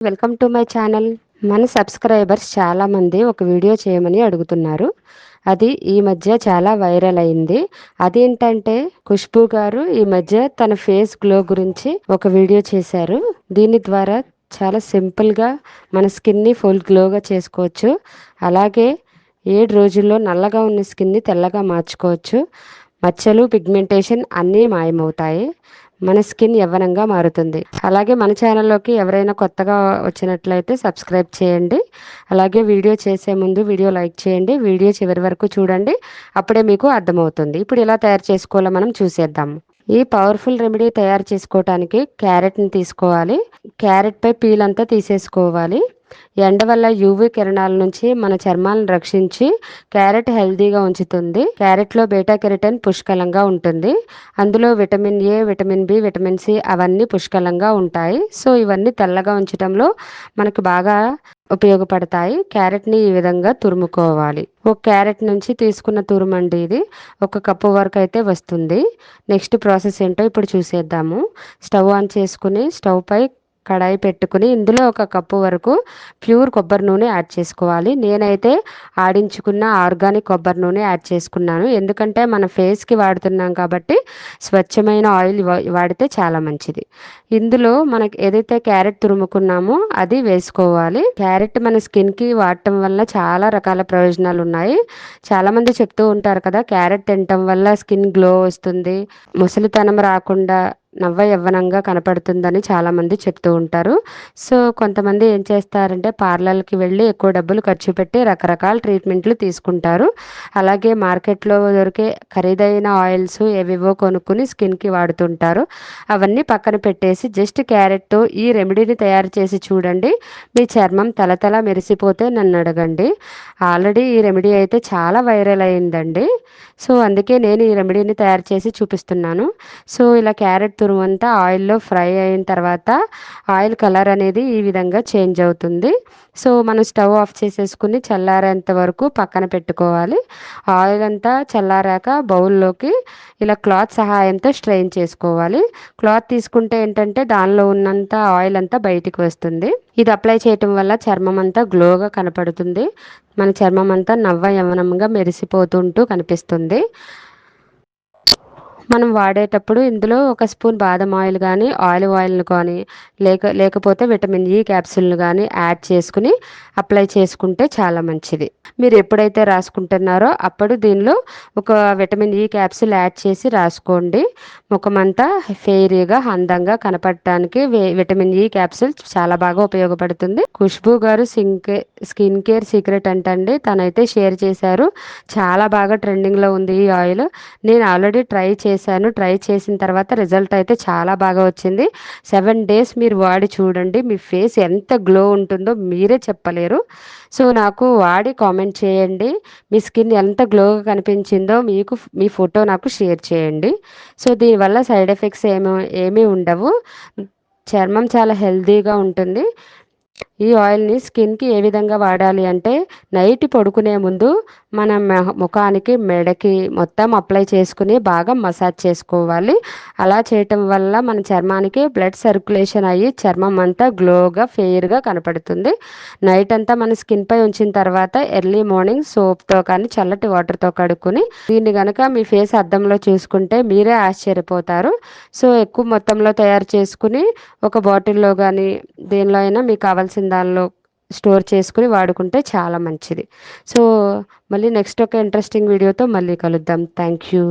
Welcome to my channel. మన subscribers చాలామంది ఒక వీడియో చేయమని అడుగుతున్నారు. అది ఈ మధ్య చాలా వైరల్ అయింది. అదేంటంటే ఖుష్బు గారు ఈ మధ్య తన ఫేస్ గ్లో గురించి ఒక వీడియో చేశారు. దీని ద్వారా చాలా సింపుల్గా మన స్కిన్ని ఫుల్ గ్లోగా చేసుకోవచ్చు. అలాగే ఏడు రోజుల్లో నల్లగా ఉన్న స్కిన్ని తెల్లగా మార్చుకోవచ్చు. మచ్చలు పిగ్మెంటేషన్ అన్నీ మాయమవుతాయి. మన స్కిన్ యవ్వనంగా మారుతుంది. అలాగే మన ఛానల్లోకి ఎవరైనా కొత్తగా వచ్చినట్లయితే సబ్స్క్రైబ్ చేయండి. అలాగే వీడియో చేసే ముందు వీడియో లైక్ చేయండి. వీడియో చివరి వరకు చూడండి. అప్పుడే మీకు అర్థమవుతుంది. ఇప్పుడు ఎలా తయారు చేసుకోవాలో మనం చూసేద్దాం. ఈ పవర్ఫుల్ రెమెడీ తయారు చేసుకోవటానికి క్యారెట్ని తీసుకోవాలి. క్యారెట్ పై పీల్ అంతా తీసేసుకోవాలి. ఎండ వల్ల యూవీ కిరణాల నుంచి మన చర్మాలను రక్షించి క్యారెట్ హెల్దీగా ఉంచుతుంది. క్యారెట్లో బీటా కెరటన్ పుష్కలంగా ఉంటుంది. అందులో vitamin A vitamin B vitamin C అవన్నీ పుష్కలంగా ఉంటాయి. సో ఇవన్నీ తెల్లగా ఉంచడంలో మనకు బాగా ఉపయోగపడతాయి. క్యారెట్ని ఈ విధంగా తురుముకోవాలి. ఒక క్యారెట్ నుంచి తీసుకున్న తురుమండి ఇది. ఒక కప్పు వరకు అయితే వస్తుంది. నెక్స్ట్ ప్రాసెస్ ఏంటో ఇప్పుడు చూసేద్దాము. స్టవ్ ఆన్ చేసుకుని స్టవ్ పై కడాయి పెట్టుకుని ఇందులో ఒక కప్పు వరకు ప్యూర్ కొబ్బరి నూనె యాడ్ చేసుకోవాలి. నేనైతే ఆడించుకున్న ఆర్గానిక్ కొబ్బరి నూనె యాడ్ చేసుకున్నాను. ఎందుకంటే మన ఫేస్కి వాడుతున్నాం కాబట్టి స్వచ్ఛమైన ఆయిల్ వాడితే చాలా మంచిది. ఇందులో మనకి ఏదైతే క్యారెట్ తురుముకున్నామో అది వేసుకోవాలి. క్యారెట్ మన స్కిన్కి వాడటం వల్ల చాలా రకాల ప్రయోజనాలు ఉన్నాయి. చాలామంది చెప్తూ ఉంటారు కదా క్యారెట్ తినటం వల్ల స్కిన్ గ్లో వస్తుంది. ముసలితనం రాకుండా నవ్వ యవ్వనంగా కనపడుతుందని చాలామంది చెప్తూ ఉంటారు. సో కొంతమంది ఏం చేస్తారంటే పార్లర్కి వెళ్ళి ఎక్కువ డబ్బులు ఖర్చు పెట్టి రకరకాల ట్రీట్మెంట్లు తీసుకుంటారు. అలాగే మార్కెట్లో దొరికే ఖరీదైన ఆయిల్స్ ఏవేవో కొనుక్కుని స్కిన్కి వాడుతుంటారు. అవన్నీ పక్కన పెట్టేసి జస్ట్ క్యారెట్తో ఈ రెమెడీని తయారు చేసి చూడండి. మీ చర్మం తలతల మెరిసిపోతే నన్ను అడగండి. ఆల్రెడీ ఈ రెమెడీ అయితే చాలా వైరల్ అయిందండి. సో అందుకే నేను ఈ రెమెడీని తయారు చేసి చూపిస్తున్నాను. సో ఇలా క్యారెట్ తురుమంతా ఆయిల్లో ఫ్రై అయిన తర్వాత ఆయిల్ కలర్ అనేది ఈ విధంగా చేంజ్ అవుతుంది. సో మనం స్టవ్ ఆఫ్ చేసేసుకుని చల్లారేంత వరకు పక్కన పెట్టుకోవాలి. ఆయిల్ అంతా చల్లారాక బౌల్లోకి ఇలా క్లాత్ సహాయంతో స్ట్రెయిన్ చేసుకోవాలి. క్లాత్ తీసుకుంటే ఏంటంటే దానిలో ఉన్నంత ఆయిల్ అంతా బయటికి వస్తుంది. ఇది అప్లై చేయటం వల్ల చర్మం అంతా గ్లోగా కనపడుతుంది. మన చర్మం అంతా నవ్వ యవనంగా మెరిసిపోతుంటూ కనిపిస్తుంది. మనం వాడేటప్పుడు ఇందులో ఒక స్పూన్ బాదం ఆయిల్ కానీ ఆలివ్ ఆయిల్ని కానీ లేక లేకపోతే విటమిన్ ఈ క్యాప్సూల్ని కానీ యాడ్ చేసుకుని అప్లై చేసుకుంటే చాలా మంచిది. మీరు ఎప్పుడైతే రాసుకుంటున్నారో అప్పుడు దీనిలో ఒక విటమిన్ ఈ క్యాప్సూల్ యాడ్ చేసి రాసుకోండి. ముఖమంతా ఫెయిరీగా అందంగా కనపడటానికి విటమిన్ ఈ క్యాప్సూల్ చాలా బాగా ఉపయోగపడుతుంది. ఖుష్బు గారు సింక్ స్కిన్ కేర్ సీక్రెట్ అంటండి. తనైతే షేర్ చేశారు. చాలా బాగా ట్రెండింగ్లో ఉంది ఈ ఆయిల్. నేను ఆల్రెడీ ట్రై చేసి చేశాను. ట్రై చేసిన తర్వాత రిజల్ట్ అయితే చాలా బాగా వచ్చింది. సెవెన్ డేస్ మీరు వాడి చూడండి. మీ ఫేస్ ఎంత గ్లో ఉంటుందో మీరే చెప్పలేరు. సో నాకు వాడి కామెంట్ చేయండి. మీ స్కిన్ ఎంత గ్లోగా కనిపించిందో మీకు మీ ఫోటో నాకు షేర్ చేయండి. సో దీనివల్ల సైడ్ ఎఫెక్ట్స్ ఏమీ ఏమీ ఉండవు. చర్మం చాలా హెల్తీగా ఉంటుంది. ఈ ఆయిల్ని స్కిన్కి ఏ విధంగా వాడాలి అంటే నైట్ పడుకునే ముందు మన ముఖానికి మెడకి మొత్తం అప్లై చేసుకుని బాగా మసాజ్ చేసుకోవాలి. అలా చేయటం వల్ల మన చర్మానికి బ్లడ్ సర్క్యులేషన్ అయ్యి చర్మం అంతా గ్లోగా ఫెయిర్గా కనపడుతుంది. నైట్ అంతా మన స్కిన్ పై ఉంచిన తర్వాత ఎర్లీ మార్నింగ్ సోప్తో కానీ చల్లటి వాటర్తో కడుక్కుని దీన్ని కనుక మీ ఫేస్ అద్దంలో చూసుకుంటే మీరే ఆశ్చర్యపోతారు. సో ఎక్కువ మొత్తంలో తయారు చేసుకుని ఒక బాటిల్లో కానీ దేనిలో అయినా మీకు కావాల్సిన దానిలో స్టోర్ చేసుకుని వాడుకుంటే చాలా మంచిది. సో మళ్ళీ నెక్స్ట్ ఒక ఇంట్రెస్టింగ్ వీడియోతో మళ్ళీ కలుద్దాం. Thank you